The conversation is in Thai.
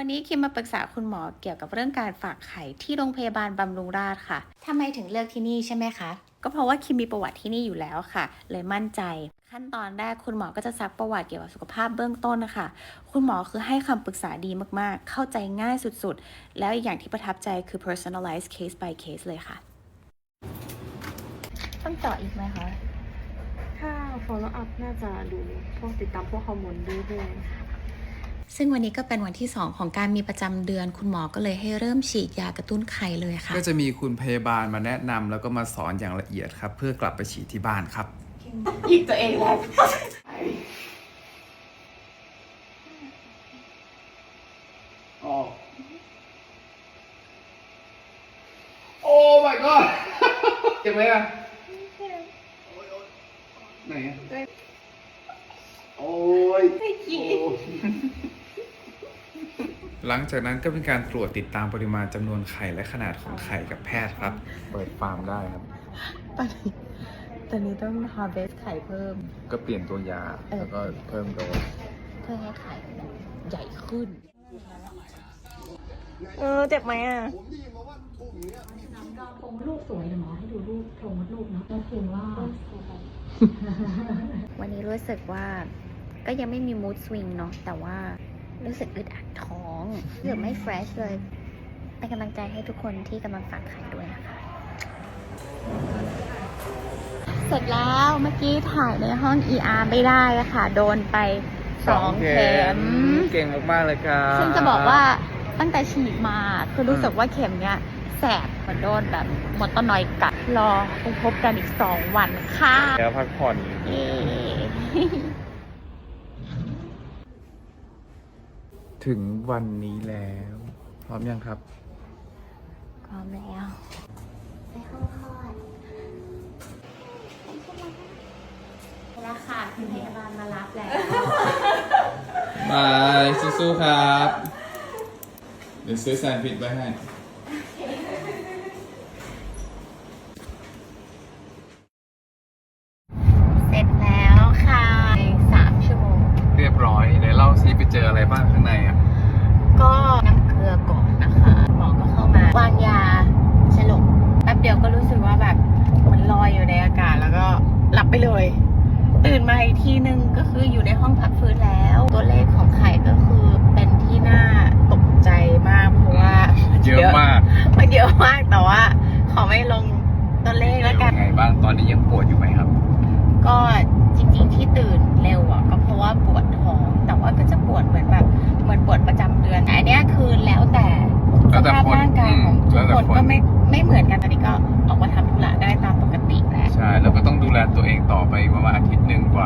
วันนี้คิมมาปรึกษาคุณหมอเกี่ยวกับเรื่องการฝากไข่ที่โรงพยาบาลบำรุงราษฎร์ค่ะทำไมถึงเลือกที่นี่ใช่ไหมคะ ก็เพราะว่าคิมมีประวัติที่นี่อยู่แล้วค่ะ เลยมั่นใจ ขั้นตอนแรกคุณหมอก็จะซักประวัติเกี่ยวกับสุขภาพเบื้องต้นนะคะ คุณหมอคือให้คำปรึกษาดีมากๆ เข้าใจง่ายสุดๆ แล้วอีกอย่างที่ประทับใจคือ personalized case by case เลยค่ะ ต้องเจาะอีกไหมคะ ถ้า follow up น่าจะดูพวกติดตามพวกฮอร์โมนด้วยด้วย ซึ่งวันนี้ก็เป็นวันที่ 2 ของการมีประจำเดือน คุณหมอก็เลยให้เริ่มฉีดยากระตุ้นไข่เลยค่ะ ก็จะมีคุณพยาบาลมาแนะนำแล้วก็มาสอนอย่างละเอียดครับ เพื่อกลับไปฉีดที่บ้านครับยิงตัวเองแล้วอ๋อโอ้ my god เจ็บไหมอะไหนอะโอ้ย หลังจากนั้นก็เป็นการตรวจติดตามปริมาณจำนวนไข่และขนาดของไข่กับแพทย์ครับ เปิดฟาร์มได้ครับ ตอนนี้ตอนนี้ต้อง harvest ไข่เพิ่ม ก็เปลี่ยนตัวยาเออ แล้วก็เพิ่มโดสเพื่อให้ไข่ใหญ่ขึ้น เออเจ็บไหมอะ โครงมดลูกสวยเดี๋ยวหมอให้ดูรูปโครงมดลูกเนาะแล้วคือว่า วันนี้รู้สึกว่าก็ยังไม่มี mood swing เนาะแต่ว่ารู้สึกอึดอัดท้อง เกือบไม่ fresh เลย เป็นกำลังใจให้ทุกคนที่กำลังฝากไข่ด้วยนะคะ เสร็จแล้วเมื่อกี้ถ่ายในห้อง ER ไม่ได้อะค่ะ โดนไปสองเข็ม เก่งมากๆเลยครับซึ่งจะบอกว่าตั้งแต่ฉีดมาคือรู้สึกว่าเข็มเนี้ยแสบเหมือนโดนแบบหมดตะนอยกัดรอไปพบกันอีกสองวันค่ะแล้วพักผ่อน เย้ ถึงวันนี้แล้ว พร้อมยังครับพร้อมแล้ว ไปห้องคลอดแล้วค่ะคุณพยาบาลมารับแล้ว มาสู้ๆครับ เดี๋ยวซื้อแซนด์วิชไว้ให้ เสร็จแล้วค่ะในสามชั่วโมง เรียบร้อยเดี๋ยวเล่าซิไปเจออะไรบ้างข้างในอะ ก็น้ำเกลือก่อนนะคะหมอก็เข้ามาวางยาสลบแป๊บเดียวก็รู้สึกว่าแบบเหมันลอยอยู่ในอากาศแล้วก็หลับไปเลย ตื่นมาอีกทีนึงก็คืออยู่ในห้องพักฟื้นแล้ว ตัวเลขของไข่ก็คือเป็นที่น่าตกใจมากเพราะว่าเยอะมากมันเยอะมากแต่ว่า ขอไม่ลงตัวเลขแล้วกันไงบ้างตอนนี้ยังปวดอยู่ไหมครับ ก็จริง ๆ ที่ตื่นเร็วอะก็เพราะว่าปวดท้องแต่ว่าก็จะปวดเหมือนแบบเหมือนปวดประจำเดือนอันเนี้ยคือแล้วแต่สแล้วแต่ภาพคนร่างกายของอืมทุแล้กวแต่คนคนก็ไม่ไม่เหมือนกันตอนนี้ก็ออกมาทำธุระได้ตามปกติแล้วใช่แล้วก็ต้องดูแลตัวเองต่อไปประมาณอาทิตย์หนึ่งกว่า